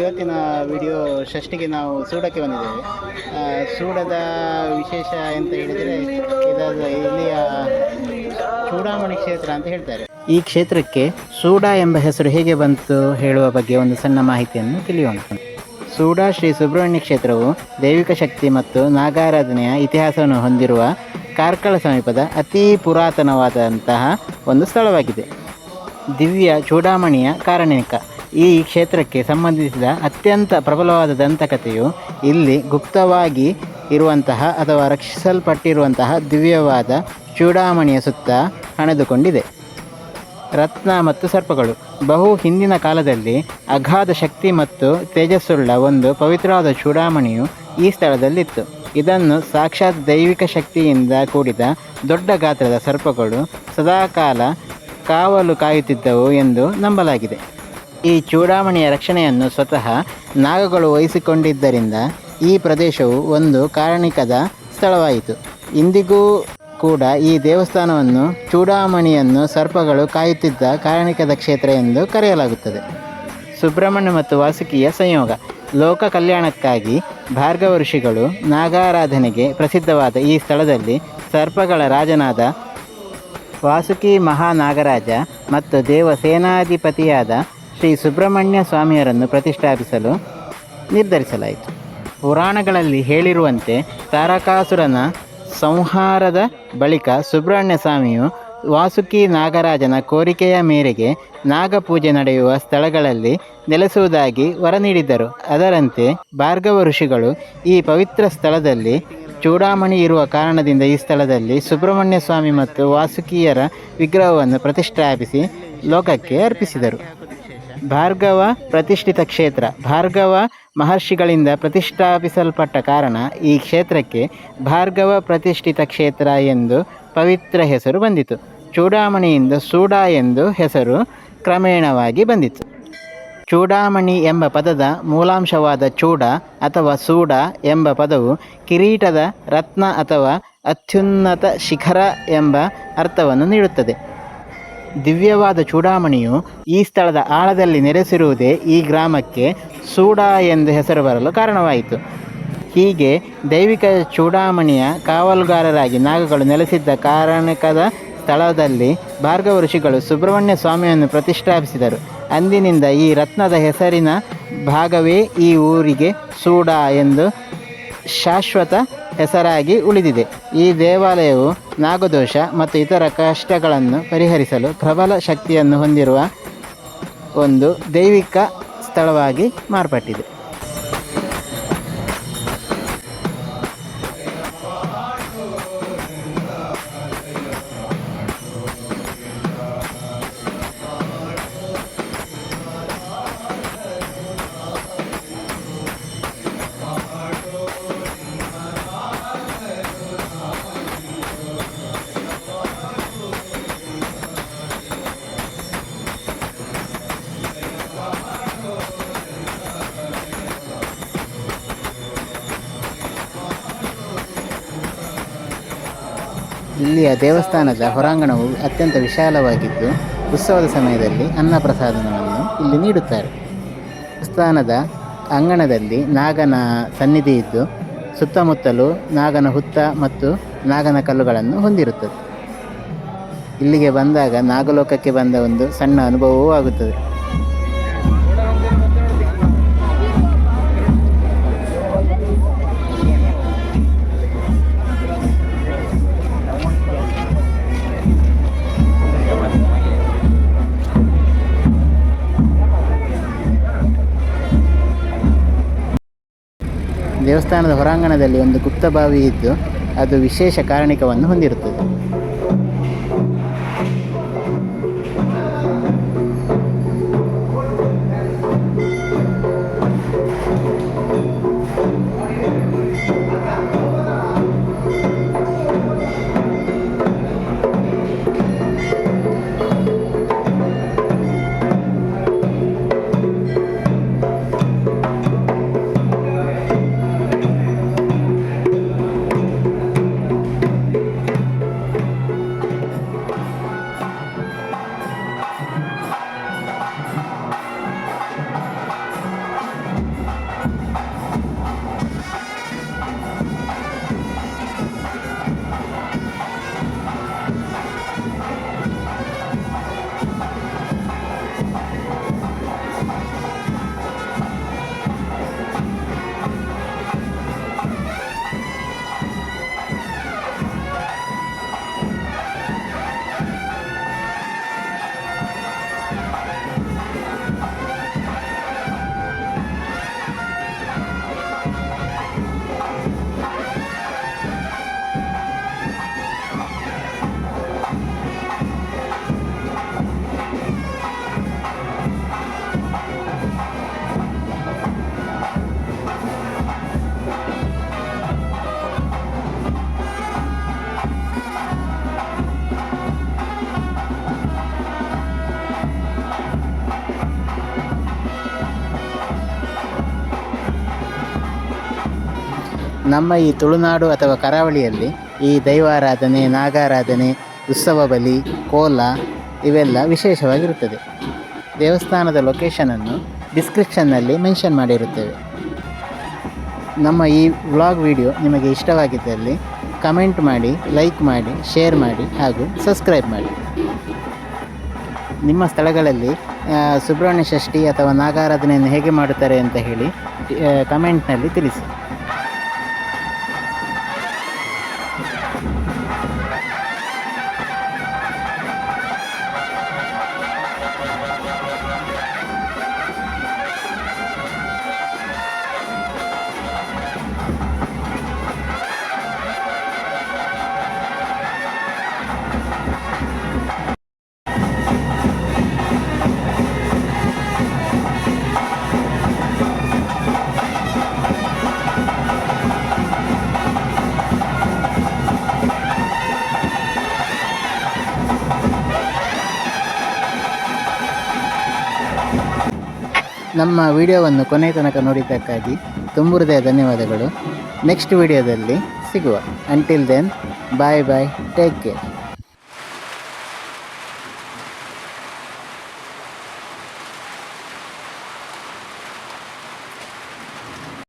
ಇವತ್ತಿನ ವಿಡಿಯೋ ಷಷ್ಠಿಗೆ ನಾವು ಸೂಡಕ್ಕೆ ಬಂದಿದ್ದೇವೆ. ಸೂಡದ ವಿಶೇಷ ಅಂತ ಹೇಳಿದರೆ ಇದಾದ ಇಲ್ಲಿಯ ಚೂಡಾಮಣಿ ಕ್ಷೇತ್ರ ಅಂತ ಹೇಳ್ತಾರೆ. ಈ ಕ್ಷೇತ್ರಕ್ಕೆ ಸೂಡ ಎಂಬ ಹೆಸರು ಹೇಗೆ ಬಂತು ಹೇಳುವ ಬಗ್ಗೆ ಒಂದು ಸಣ್ಣ ಮಾಹಿತಿಯನ್ನು ತಿಳಿಯೋಣ. ಸೂಡ ಶ್ರೀ ಸುಬ್ರಹ್ಮಣ್ಯ ಕ್ಷೇತ್ರವು ದೈವಿಕ ಶಕ್ತಿ ಮತ್ತು ನಾಗಾರಾಧನೆಯ ಇತಿಹಾಸವನ್ನು ಹೊಂದಿರುವ ಕಾರ್ಕಳ ಸಮೀಪದ ಅತಿ ಪುರಾತನವಾದಂತಹ ಒಂದು ಸ್ಥಳವಾಗಿದೆ. ದಿವ್ಯ ಚೂಡಾಮಣಿಯ ಕಾರಣಿಕ. ಈ ಕ್ಷೇತ್ರಕ್ಕೆ ಸಂಬಂಧಿಸಿದ ಅತ್ಯಂತ ಪ್ರಬಲವಾದ ದಂತಕಥೆಯು ಇಲ್ಲಿ ಗುಪ್ತವಾಗಿ ಇರುವಂತಹ ಅಥವಾ ರಕ್ಷಿಸಲ್ಪಟ್ಟಿರುವಂತಹ ದಿವ್ಯವಾದ ಚೂಡಾಮಣಿಯ ಸುತ್ತ ಹಣೆದುಕೊಂಡಿದೆ. ರತ್ನ ಮತ್ತು ಸರ್ಪಗಳು. ಬಹು ಹಿಂದಿನ ಕಾಲದಲ್ಲಿ ಅಗಾಧ ಶಕ್ತಿ ಮತ್ತು ತೇಜಸ್ಸುಳ್ಳ ಒಂದು ಪವಿತ್ರವಾದ ಚೂಡಾಮಣಿಯು ಈ ಸ್ಥಳದಲ್ಲಿತ್ತು. ಇದನ್ನು ಸಾಕ್ಷಾತ್ ದೈವಿಕ ಶಕ್ತಿಯಿಂದ ಕೂಡಿದ ದೊಡ್ಡ ಗಾತ್ರದ ಸರ್ಪಗಳು ಸದಾಕಾಲ ಕಾವಲು ಕಾಯುತ್ತಿದ್ದವು ಎಂದು ನಂಬಲಾಗಿದೆ. ಈ ಚೂಡಾಮಣಿಯ ರಕ್ಷಣೆಯನ್ನು ಸ್ವತಃ ನಾಗಗಳು ವಹಿಸಿಕೊಂಡಿದ್ದರಿಂದ ಈ ಪ್ರದೇಶವು ಒಂದು ಕಾರಣಿಕದ ಸ್ಥಳವಾಯಿತು. ಇಂದಿಗೂ ಕೂಡ ಈ ದೇವಸ್ಥಾನವನ್ನು ಚೂಡಾಮಣಿಯನ್ನು ಸರ್ಪಗಳು ಕಾಯುತ್ತಿದ್ದ ಕಾರಣಿಕದ ಕ್ಷೇತ್ರ ಎಂದು ಕರೆಯಲಾಗುತ್ತದೆ. ಸುಬ್ರಹ್ಮಣ್ಯ ಮತ್ತು ವಾಸುಕಿಯ ಸಂಯೋಗ. ಲೋಕ ಕಲ್ಯಾಣಕ್ಕಾಗಿ ಭಾರ್ಗವ ಋಷಿಗಳು ನಾಗಾರಾಧನೆಗೆ ಪ್ರಸಿದ್ಧವಾದ ಈ ಸ್ಥಳದಲ್ಲಿ ಸರ್ಪಗಳ ರಾಜನಾದ ವಾಸುಕಿ ಮಹಾನಾಗರಾಜ ಮತ್ತು ದೇವ ಸೇನಾಧಿಪತಿಯಾದ ಶ್ರೀ ಸುಬ್ರಹ್ಮಣ್ಯ ಸ್ವಾಮಿಯರನ್ನು ಪ್ರತಿಷ್ಠಾಪಿಸಲು ನಿರ್ಧರಿಸಲಾಯಿತು. ಪುರಾಣಗಳಲ್ಲಿ ಹೇಳಿರುವಂತೆ ತಾರಕಾಸುರನ ಸಂಹಾರದ ಬಳಿಕ ಸುಬ್ರಹ್ಮಣ್ಯ ಸ್ವಾಮಿಯು ವಾಸುಕಿ ನಾಗರಾಜನ ಕೋರಿಕೆಯ ಮೇರೆಗೆ ನಾಗಪೂಜೆ ನಡೆಯುವ ಸ್ಥಳಗಳಲ್ಲಿ ನೆಲೆಸುವುದಾಗಿ ವರ ನೀಡಿದ್ದರು ಅದರಂತೆ ಭಾರ್ಗವ ಋಷಿಗಳು ಈ ಪವಿತ್ರ ಸ್ಥಳದಲ್ಲಿ ಚೂಡಾಮಣಿ ಇರುವ ಕಾರಣದಿಂದ ಈ ಸ್ಥಳದಲ್ಲಿ ಸುಬ್ರಹ್ಮಣ್ಯ ಸ್ವಾಮಿ ಮತ್ತು ವಾಸುಕಿಯರ ವಿಗ್ರಹವನ್ನು ಪ್ರತಿಷ್ಠಾಪಿಸಿ ಲೋಕಕ್ಕೆ ಅರ್ಪಿಸಿದರು. ಭಾರ್ಗವ ಪ್ರತಿಷ್ಠಿತ ಕ್ಷೇತ್ರ. ಭಾರ್ಗವ ಮಹರ್ಷಿಗಳಿಂದ ಪ್ರತಿಷ್ಠಾಪಿಸಲ್ಪಟ್ಟ ಕಾರಣ ಈ ಕ್ಷೇತ್ರಕ್ಕೆ ಭಾರ್ಗವ ಪ್ರತಿಷ್ಠಿತ ಕ್ಷೇತ್ರ ಎಂದು ಪವಿತ್ರ ಹೆಸರು ಬಂದಿತು. ಚೂಡಾಮಣಿಯಿಂದ ಸೂಡ ಎಂದು ಹೆಸರು ಕ್ರಮೇಣವಾಗಿ ಬಂದಿತು. ಚೂಡಾಮಣಿ ಎಂಬ ಪದದ ಮೂಲಾಂಶವಾದ ಚೂಡ ಅಥವಾ ಸೂಡ ಎಂಬ ಪದವು ಕಿರೀಟದ ರತ್ನ ಅಥವಾ ಅತ್ಯುನ್ನತ ಶಿಖರ ಎಂಬ ಅರ್ಥವನ್ನು ನೀಡುತ್ತದೆ. ದಿವ್ಯವಾದ ಚೂಡಾಮಣಿಯು ಈ ಸ್ಥಳದ ಆಳದಲ್ಲಿ ನೆರೆಸಿರುವುದೇ ಈ ಗ್ರಾಮಕ್ಕೆ ಸೂಡ ಎಂದು ಹೆಸರು ಬರಲು ಕಾರಣವಾಯಿತು. ಹೀಗೆ ದೈವಿಕ ಚೂಡಾಮಣಿಯ ಕಾವಲುಗಾರರಾಗಿ ನಾಗಗಳು ನೆಲೆಸಿದ್ದ ಕಾರಣಕದ ಸ್ಥಳದಲ್ಲಿ ಭಾರ್ಗವ ಋಷಿಗಳು ಸುಬ್ರಹ್ಮಣ್ಯ ಸ್ವಾಮಿಯನ್ನು ಪ್ರತಿಷ್ಠಾಪಿಸಿದರು. ಅಂದಿನಿಂದ ಈ ರತ್ನದ ಹೆಸರಿನ ಭಾಗವೇ ಈ ಊರಿಗೆ ಸೂಡ ಎಂದು ಶಾಶ್ವತ ಹೆಸರಾಗಿ ಉಳಿದಿದೆ. ಈ ದೇವಾಲಯವು ನಾಗದೋಷ ಮತ್ತು ಇತರ ಕಷ್ಟಗಳನ್ನು ಪರಿಹರಿಸಲು ಪ್ರಬಲ ಶಕ್ತಿಯನ್ನು ಹೊಂದಿರುವ ಒಂದು ದೈವಿಕ ಸ್ಥಳವಾಗಿ ಮಾರ್ಪಟ್ಟಿದೆ. ಇಲ್ಲಿಯ ದೇವಸ್ಥಾನದ ಹೊರಾಂಗಣವು ಅತ್ಯಂತ ವಿಶಾಲವಾಗಿದ್ದು, ಉತ್ಸವದ ಸಮಯದಲ್ಲಿ ಅನ್ನಪ್ರಸಾದನವನ್ನು ಇಲ್ಲಿ ನೀಡುತ್ತಾರೆ. ದೇವಸ್ಥಾನದ ಅಂಗಣದಲ್ಲಿ ನಾಗನ ಸನ್ನಿಧಿ ಇದ್ದು, ಸುತ್ತಮುತ್ತಲು ನಾಗನ ಹುತ್ತ ಮತ್ತು ನಾಗನ ಕಲ್ಲುಗಳನ್ನು ಹೊಂದಿರುತ್ತದೆ. ಇಲ್ಲಿಗೆ ಬಂದಾಗ ನಾಗಲೋಕಕ್ಕೆ ಬಂದ ಒಂದು ಸಣ್ಣ ಅನುಭವವೂ ಆಗುತ್ತದೆ. ದೇವಸ್ಥಾನದ ಹೊರಾಂಗಣದಲ್ಲಿ ಒಂದು ಗುಪ್ತ ಬಾವಿ ಇದ್ದು ಅದು ವಿಶೇಷ ಕಾರಣಿಕವನ್ನು ಹೊಂದಿರುತ್ತದೆ. ನಮ್ಮ ಈ ತುಳುನಾಡು ಅಥವಾ ಕರಾವಳಿಯಲ್ಲಿ ಈ ದೈವಾರಾಧನೆ, ನಾಗಾರಾಧನೆ, ಉತ್ಸವ ಬಲಿ, ಕೋಲ ಇವೆಲ್ಲ ವಿಶೇಷವಾಗಿರುತ್ತದೆ. ದೇವಸ್ಥಾನದ ಲೊಕೇಶನನ್ನು ಡಿಸ್ಕ್ರಿಪ್ಷನ್ನಲ್ಲಿ ಮೆನ್ಷನ್ ಮಾಡಿರುತ್ತೇವೆ. ನಮ್ಮ ಈ ವ್ಲಾಗ್ ವಿಡಿಯೋ ನಿಮಗೆ ಇಷ್ಟವಾಗಿದ್ದಲ್ಲಿ ಕಮೆಂಟ್ ಮಾಡಿ ಲೈಕ್ ಮಾಡಿ ಶೇರ್ ಮಾಡಿ ಹಾಗೂ ಸಬ್ಸ್ಕ್ರೈಬ್ ಮಾಡಿ. ನಿಮ್ಮ ಸ್ಥಳಗಳಲ್ಲಿ ಸುಬ್ರಹ್ಮಣ್ಯ ಷಷ್ಠಿ ಅಥವಾ ನಾಗಾರಾಧನೆಯನ್ನು ಹೇಗೆ ಮಾಡುತ್ತಾರೆ ಅಂತ ಹೇಳಿ ಕಮೆಂಟ್ನಲ್ಲಿ ತಿಳಿಸಿ. ನಮ್ಮ ವಿಡಿಯೋವನ್ನು ಕೊನೆ ತನಕ ನೋಡಿದ್ದಕ್ಕಾಗಿ ತುಂಬ ಹೃದಯ ಧನ್ಯವಾದಗಳು. ನೆಕ್ಸ್ಟ್ ವಿಡಿಯೋದಲ್ಲಿ ಸಿಗುವ. Until then bye bye take care